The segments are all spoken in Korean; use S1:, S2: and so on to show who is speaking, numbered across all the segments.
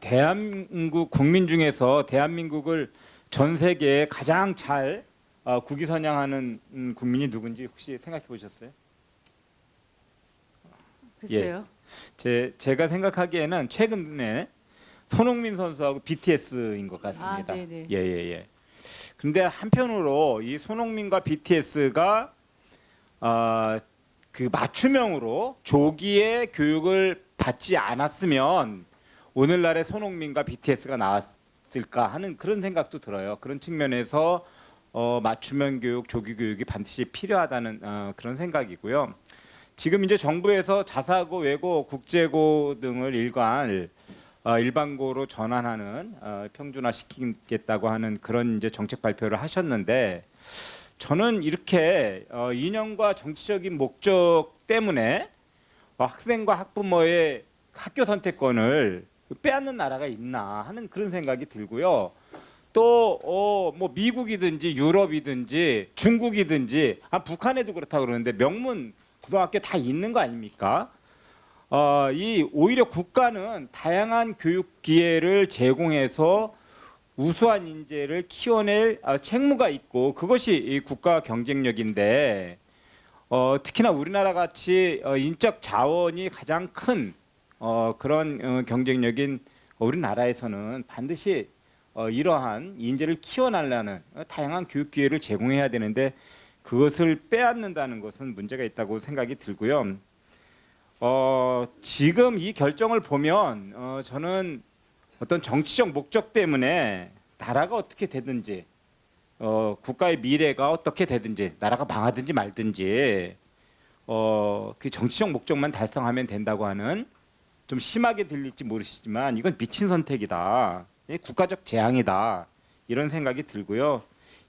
S1: 대한민국 국민 중에서 대한민국을 전 세계에 가장 잘 어, 국위 선양하는 음, 국민이 누군지 혹시 생각해 보셨어요?
S2: 글쎄요.
S1: 제 제가 생각하기에는 최근에 손흥민 선수하고 BTS인 것 같습니다.
S2: 아, 네네.
S1: 예 예 예. 근데 한편으로 이 손흥민과 BTS가 어, 그 맞춤형으로 조기에 교육을 받지 않았으면 오늘날의 손흥민과 BTS가 나왔을까 하는 그런 생각도 들어요. 그런 측면에서 어, 맞춤형 교육, 조기 교육이 반드시 필요하다는 어, 그런 생각이고요. 지금 이제 정부에서 자사고, 외고, 국제고 등을 일관 어, 일반고로 전환하는 어, 평준화 시키겠다고 하는 그런 이제 정책 발표를 하셨는데 저는 이렇게 어, 이념과 정치적인 목적 때문에 어, 학생과 학부모의 학교 선택권을 빼앗는 나라가 있나 하는 그런 생각이 들고요. 또뭐 미국이든지 유럽이든지 중국이든지 아 북한에도 그렇다 그러는데 명문 고등학교 다 있는 거 아닙니까? 어, 이 오히려 국가는 다양한 교육 기회를 제공해서 우수한 인재를 키워낼 아, 책무가 있고 그것이 이 국가 경쟁력인데 어, 특히나 우리나라 같이 어, 인적 자원이 가장 큰 어, 그런 어, 경쟁력인 우리나라에서는 반드시 어, 이러한 인재를 키워나려는 어, 다양한 교육 기회를 제공해야 되는데 그것을 빼앗는다는 것은 문제가 있다고 생각이 들고요. 어, 지금 이 결정을 보면 어, 저는 어떤 정치적 목적 때문에 나라가 어떻게 되든지 어, 국가의 미래가 어떻게 되든지 나라가 망하든지 말든지 어, 그 정치적 목적만 달성하면 된다고 하는 좀 심하게 들릴지 모르시지만 이건 미친 선택이다. 예, 국가적 재앙이다. 이런 생각이 들고요.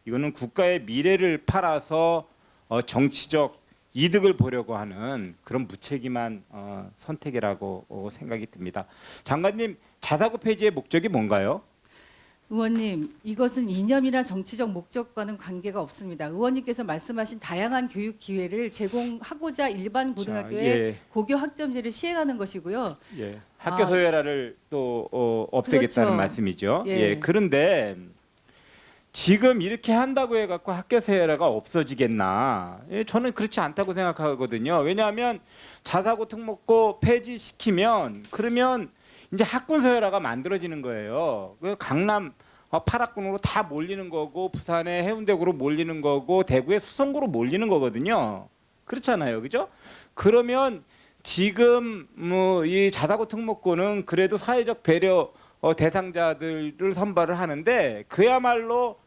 S1: 이거는 국가의 미래를 팔아서 어, 정치적 이득을 보려고 하는 그런 무책임한 어, 선택이라고 어, 생각이 듭니다. 장관님 자사고 폐지의 목적이 뭔가요?
S2: 의원님, 이것은 이념이나 정치적 목적과는 관계가 없습니다. 의원님께서 말씀하신 다양한 교육 기회를 제공하고자 일반 고등학교에
S1: 예,
S2: 고교 학점제를 시행하는 것이고요.
S1: 예. 학교
S2: 아,
S1: 소외라를 또 어, 없애겠다는
S2: 그렇죠.
S1: 말씀이죠.
S2: 예.
S1: 예. 그런데 지금 이렇게 한다고 해갖고 학교 소외라가 없어지겠나? 예, 저는 그렇지 않다고 생각하거든요. 왜냐하면 자사고 특목고 폐지시키면 그러면 이제 학군 소외라가 만들어지는 거예요. 그 강남 어, 파락군으로 다 몰리는 거고 부산의 해운대구로 몰리는 거고 대구의 수성구로 몰리는 거거든요. 그렇잖아요, 그죠? 그러면 지금 뭐 이 자사고 특목고는 그래도 사회적 배려 어, 대상자들을 선발을 하는데 그야말로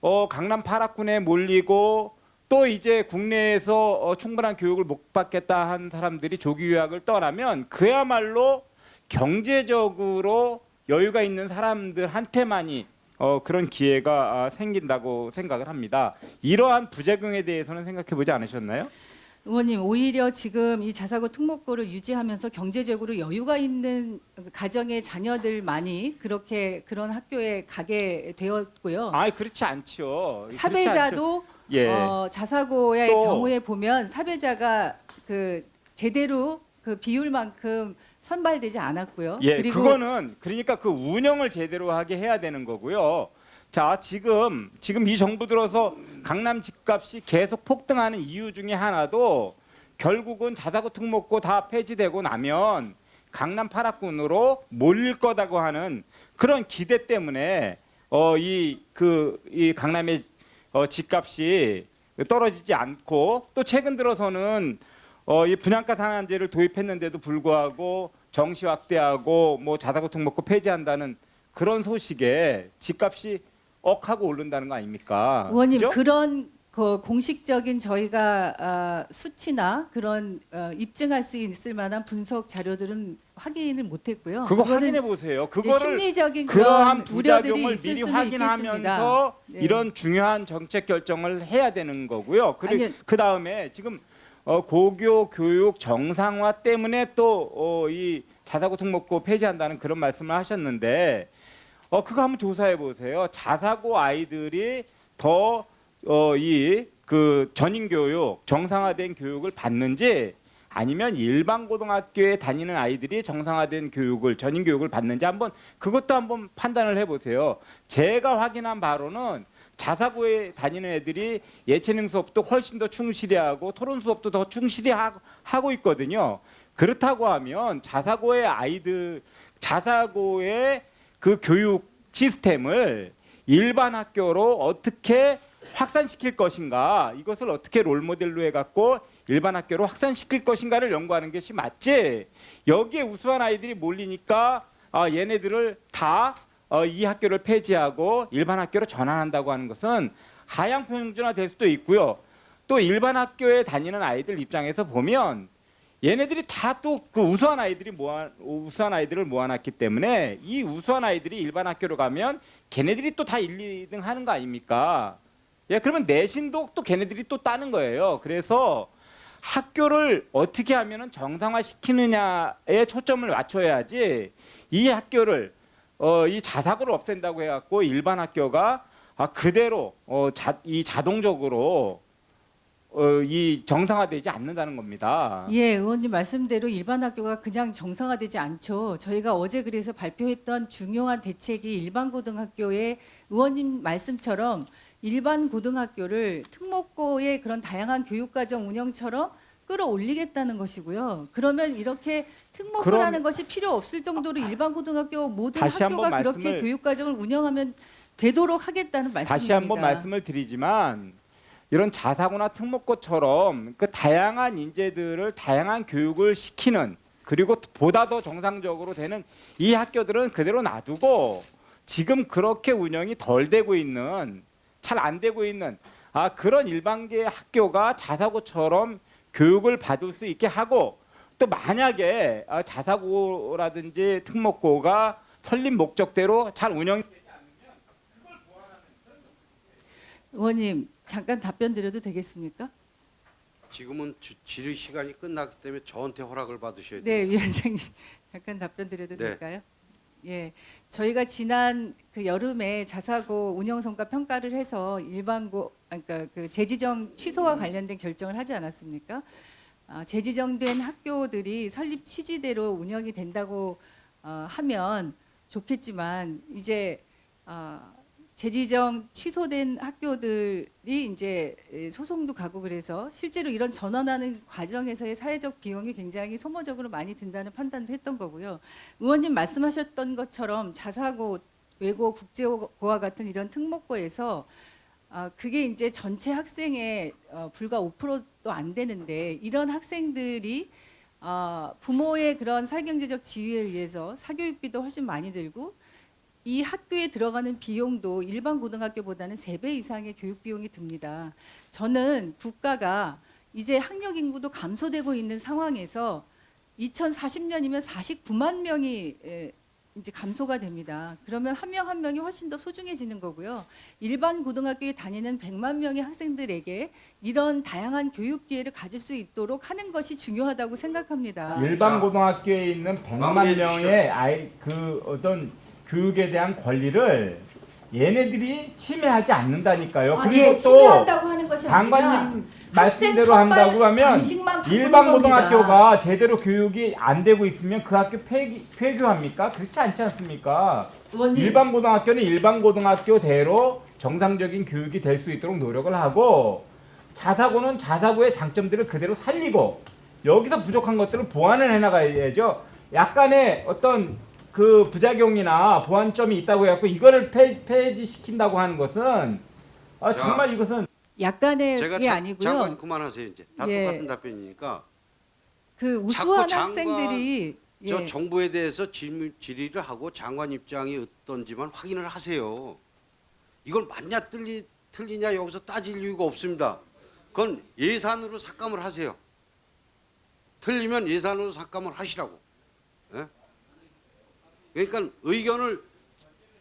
S1: 어, 강남 파락군에 몰리고 또 이제 국내에서 어, 충분한 교육을 못 받겠다 한 사람들이 조기 유학을 떠나면 그야말로 경제적으로 여유가 있는 사람들한테만이 어, 그런 기회가 아, 생긴다고 생각을 합니다. 이러한 부작용에 대해서는 생각해 보지 않으셨나요?
S2: 의원님, 오히려 지금 이 자사고 특목고를 유지하면서 경제적으로 여유가 있는 가정의 자녀들만이 그렇게 그런 학교에 가게 되었고요.
S1: 아, 그렇지 않죠. 그렇지
S2: 사배자도
S1: 않죠. 예.
S2: 어, 자사고의
S1: 또-
S2: 경우에 보면 사배자가 그 제대로 그 비율만큼 선발되지 않았고요.
S1: 예,
S2: 그리고
S1: 그거는 그러니까 그 운영을 제대로 하게 해야 되는 거고요. 자, 지금 지금 이 정부 들어서 강남 집값이 계속 폭등하는 이유 중에 하나도 결국은 자사고 특목고 다 폐지되고 나면 강남 파락군으로 몰릴 거다고 하는 그런 기대 때문에 어 이 그 이 강남의 어 집값이 떨어지지 않고 또 최근 들어서는 어, 이 분양가 상한제를 도입했는데도 불구하고 정시 확대하고 뭐 자사고 특목고 폐지한다는 그런 소식에 집값이 억하고 오른다는 거 아닙니까?
S2: 의원님
S1: 그죠?
S2: 그런 그 공식적인 저희가 아, 수치나 그런 어, 입증할 수 있을 만한 분석 자료들은 확인을 못했고요.
S1: 그거 확인해 보세요. 그거를
S2: 심리적인
S1: 그러한
S2: 우려들이
S1: 부작용을
S2: 있을
S1: 미리
S2: 수는 있겠습니다.
S1: 확인하면서
S2: 네.
S1: 이런 중요한 정책 결정을 해야 되는 거고요. 그리고
S2: 아니요.
S1: 그 다음에 지금 어, 고교 교육 정상화 때문에 또이 자사고 특목고 폐지한다는 그런 말씀을 하셨는데 어 그거 한번 조사해 보세요. 자사고 아이들이 더 어 이그 전인 교육 정상화된 교육을 받는지 아니면 일반 고등학교에 다니는 아이들이 정상화된 교육을 전인 교육을 받는지 한번 그것도 한번 판단을 해보세요. 제가 확인한 바로는 자사고에 다니는 애들이 예체능 수업도 훨씬 더 충실히 하고 토론 수업도 더 충실히 하- 하고 있거든요. 그렇다고 하면 자사고의 아이들 자사고의 그 교육 시스템을 일반 학교로 어떻게 확산시킬 것인가 이것을 어떻게 롤 모델로 해갖고 일반 학교로 확산시킬 것인가를 연구하는 것이 맞지 여기에 우수한 아이들이 몰리니까 아, 얘네들을 다 이 학교를 폐지하고 일반 학교로 전환한다고 하는 것은 하향 평준화 될 수도 있고요 또 일반 학교에 다니는 아이들 입장에서 보면 얘네들이 다 또 그 우수한 아이들이 모아 우수한 아이들을 모아놨기 때문에 이 우수한 아이들이 일반 학교로 가면 걔네들이 또 다 1, 2등 하는 거 아닙니까? 예, 그러면 내신도 또 걔네들이 또 따는 거예요. 그래서 학교를 어떻게 하면은 정상화 시키느냐에 초점을 맞춰야지 이 학교를 어, 이 자사고를 없앤다고 해갖고 일반 학교가 아, 그대로 어, 자, 이 자동적으로 어, 이 정상화되지 않는다는 겁니다.
S2: 예, 의원님 말씀대로 일반 학교가 그냥 정상화되지 않죠. 저희가 어제 그래서 발표했던 중요한 대책이 일반 고등학교의 의원님 말씀처럼 일반 고등학교를 특목고의 그런 다양한 교육과정 운영처럼 끌어올리겠다는 것이고요. 그러면 이렇게 특목고라는 것이 필요 없을 정도로 일반 고등학교 모든
S1: 다시 한번
S2: 학교가 그렇게
S1: 말씀을-
S2: 교육 과정을 운영하면 되도록 하겠다는 말씀입니다.
S1: 다시 한번 말씀을 드리지만 이런 자사고나 특목고처럼 그 다양한 인재들을 다양한 교육을 시키는 그리고 보다 더 정상적으로 되는 이 학교들은 그대로 놔두고 지금 그렇게 운영이 덜 되고 있는 잘 안 되고 있는 아 그런 일반계 학교가 자사고처럼 교육을 받을 수 있게 하고 또 만약에 아, 자사고라든지 특목고가 설립 목적대로 잘 운영
S2: 의원님 잠깐 답변 드려도 되겠습니까?
S3: 지금은 주- 질의 시간이 끝났기 때문에 저한테 허락을 받으셔야 돼요.
S2: 네, 위원장님 잠깐 답변 드려도
S3: 네.
S2: 될까요? 예, 저희가 지난 그 여름에 자사고 운영 성과 평가를 해서 일반고, 아, 그러니까 그 재지정 취소와 관련된 결정을 하지 않았습니까? 아, 재지정된 학교들이 설립 취지대로 운영이 된다고 어, 하면 좋겠지만 이제 아, 재지정 취소된 학교들이 이제 에, 소송도 가고 그래서 실제로 이런 전환하는 과정에서의 사회적 비용이 굉장히 소모적으로 많이 든다는 판단도 했던 거고요. 의원님 말씀하셨던 것처럼 자사고, 외고, 국제고와 같은 이런 특목고에서 아, 그게 이제 전체 학생의 어, 불과 5%도 안 되는데 이런 학생들이 아, 부모의 그런 사경제적 지위에 의해서 사교육비도 훨씬 많이 들고 이 학교에 들어가는 비용도 일반 고등학교보다는 세 배 이상의 교육 비용이 듭니다. 저는 국가가 이제 학력 인구도 감소되고 있는 상황에서 2040년이면 49만 명이 에, 이제 감소가 됩니다. 그러면 한명한 명이 훨씬 더 소중해지는 거고요. 일반 고등학교에 다니는 100만 명의 학생들에게 이런 다양한 교육 기회를 가질 수 있도록 하는 것이 중요하다고 생각합니다.
S1: 일반
S3: 자,
S1: 고등학교에 있는 100만
S3: 마무리해
S1: 명의 아이 그 어떤 교육에 대한 권리를 얘네들이 침해하지 않는다니까요.
S2: 아,
S1: 그리고
S2: 예,
S1: 또
S2: 침해한다고 하는 것이 아니라
S1: 장관님 말씀대로 한다고 하면
S2: 방식만 바꾸는
S1: 일반. 고등학교가 제대로 교육이 안 되고 있으면 그 학교 폐기, 폐교합니까? 그렇지 않지 않습니까?
S2: 의원님,
S1: 일반 고등학교는 일반 고등학교대로 정상적인 교육이 될 수 있도록 노력을 하고 자사고는 자사고의 장점들을 그대로 살리고 여기서 부족한 것들을 보완을 해나가야죠. 약간의 어떤 그 부작용이나 보완점이 있다고 해갖고 이거를 폐, 폐지시킨다고 하는 것은 아,
S3: 자,
S1: 정말 이것은
S2: 약간의
S3: 제가
S2: 게
S3: 자-
S2: 아니고요.
S3: 잠깐 그만하세요 이제. 다
S2: 예.
S3: 똑같은 답변이니까
S2: 그 우수한
S3: 장관-
S2: 학생들이
S3: 저
S2: 예,
S3: 정부에 대해서 질문, 질의를 하고 장관 입장이 어떤지만 확인을 하세요. 이걸 맞냐 틀리, 틀리냐 여기서 따질 이유가 없습니다. 그건 예산으로 삭감을 하세요. 틀리면 예산으로 삭감을 하시라고. 예? 그러니까 의견을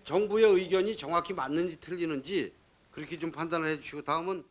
S3: 정부의 의견이 정확히 맞는지 틀리는지 그렇게 좀 판단을 해주시고 다음은